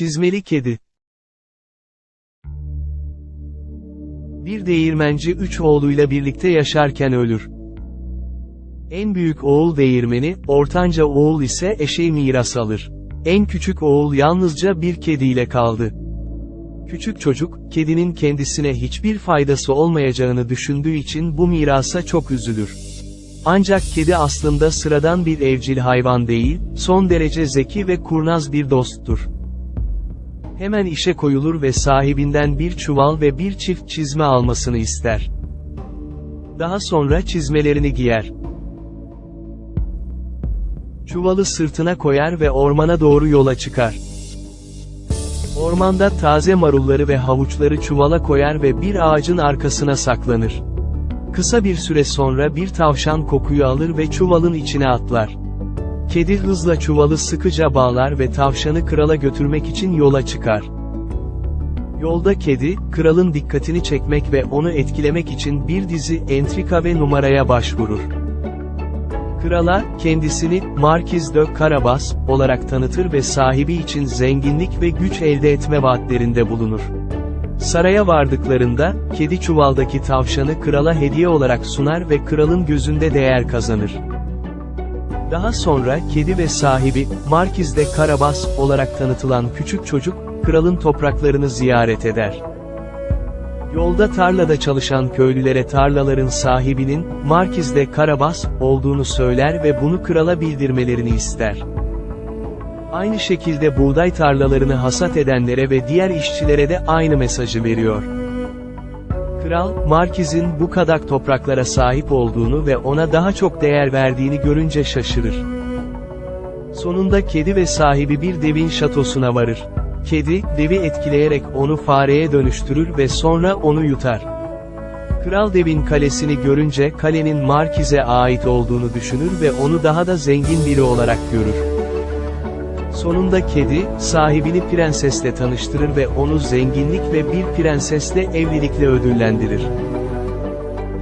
Çizmeli Kedi Bir değirmenci üç oğluyla birlikte yaşarken ölür. En büyük oğul değirmeni, ortanca oğul ise eşeği miras alır. En küçük oğul yalnızca bir kediyle kaldı. Küçük çocuk, kedinin kendisine hiçbir faydası olmayacağını düşündüğü için bu mirasa çok üzülür. Ancak kedi aslında sıradan bir evcil hayvan değil, son derece zeki ve kurnaz bir dosttur. Hemen işe koyulur ve sahibinden bir çuval ve bir çift çizme almasını ister. Daha sonra çizmelerini giyer. Çuvalı sırtına koyar ve ormana doğru yola çıkar. Ormanda taze marulları ve havuçları çuvala koyar ve bir ağacın arkasına saklanır. Kısa bir süre sonra bir tavşan kokuyu alır ve çuvalın içine atlar. Kedi hızla çuvalı sıkıca bağlar ve tavşanı krala götürmek için yola çıkar. Yolda kedi, kralın dikkatini çekmek ve onu etkilemek için bir dizi entrika ve numaraya başvurur. Krala, kendisini, Markiz de Karabas, olarak tanıtır ve sahibi için zenginlik ve güç elde etme vaatlerinde bulunur. Saraya vardıklarında, kedi çuvaldaki tavşanı krala hediye olarak sunar ve kralın gözünde değer kazanır. Daha sonra kedi ve sahibi, Markiz de Karabas olarak tanıtılan küçük çocuk, kralın topraklarını ziyaret eder. Yolda tarlada çalışan köylülere tarlaların sahibinin, Markiz de Karabas, olduğunu söyler ve bunu krala bildirmelerini ister. Aynı şekilde buğday tarlalarını hasat edenlere ve diğer işçilere de aynı mesajı veriyor. Kral, Markiz'in bu kadar topraklara sahip olduğunu ve ona daha çok değer verdiğini görünce şaşırır. Sonunda kedi ve sahibi bir devin şatosuna varır. Kedi, devi etkileyerek onu fareye dönüştürür ve sonra onu yutar. Kral devin kalesini görünce kalenin Markiz'e ait olduğunu düşünür ve onu daha da zengin biri olarak görür. Sonunda kedi, sahibini prensesle tanıştırır ve onu zenginlik ve bir prensesle evlilikle ödüllendirir.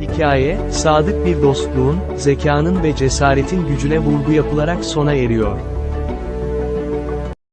Hikaye, sadık bir dostluğun, zekanın ve cesaretin gücüne vurgu yapılarak sona eriyor.